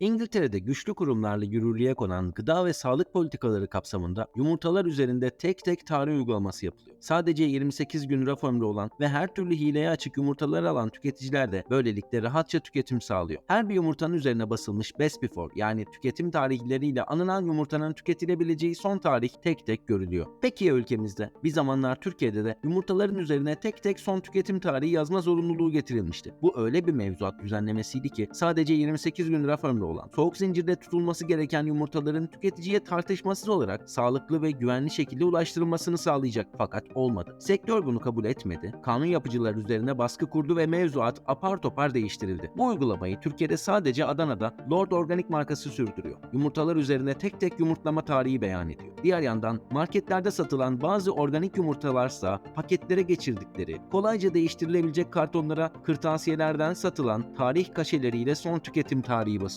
İngiltere'de güçlü kurumlarla yürürlüğe konan gıda ve sağlık politikaları kapsamında yumurtalar üzerinde tek tek tarih uygulaması yapılıyor. Sadece 28 gün raf ömrü olan ve her türlü hileye açık yumurtaları alan tüketiciler de böylelikle rahatça tüketim sağlıyor. Her bir yumurtanın üzerine basılmış best before yani tüketim tarihleriyle anılan yumurtanın tüketilebileceği son tarih tek tek görülüyor. Peki ya ülkemizde? Bir zamanlar Türkiye'de de yumurtaların üzerine tek tek son tüketim tarihi yazma zorunluluğu getirilmişti. Bu öyle bir mevzuat düzenlemesiydi ki sadece 28 gün raf ömrü olan, soğuk zincirde tutulması gereken yumurtaların tüketiciye tartışmasız olarak sağlıklı ve güvenli şekilde ulaştırılmasını sağlayacak fakat olmadı. Sektör bunu kabul etmedi, kanun yapıcılar üzerine baskı kurdu ve mevzuat apar topar değiştirildi. Bu uygulamayı Türkiye'de sadece Adana'da Lord Organic markası sürdürüyor. Yumurtalar üzerine tek tek yumurtlama tarihi beyan ediyor. Diğer yandan marketlerde satılan bazı organik yumurtalarsa paketlere geçirdikleri, kolayca değiştirilebilecek kartonlara kırtasiyelerden satılan tarih kaşeleriyle son tüketim tarihi basıyor.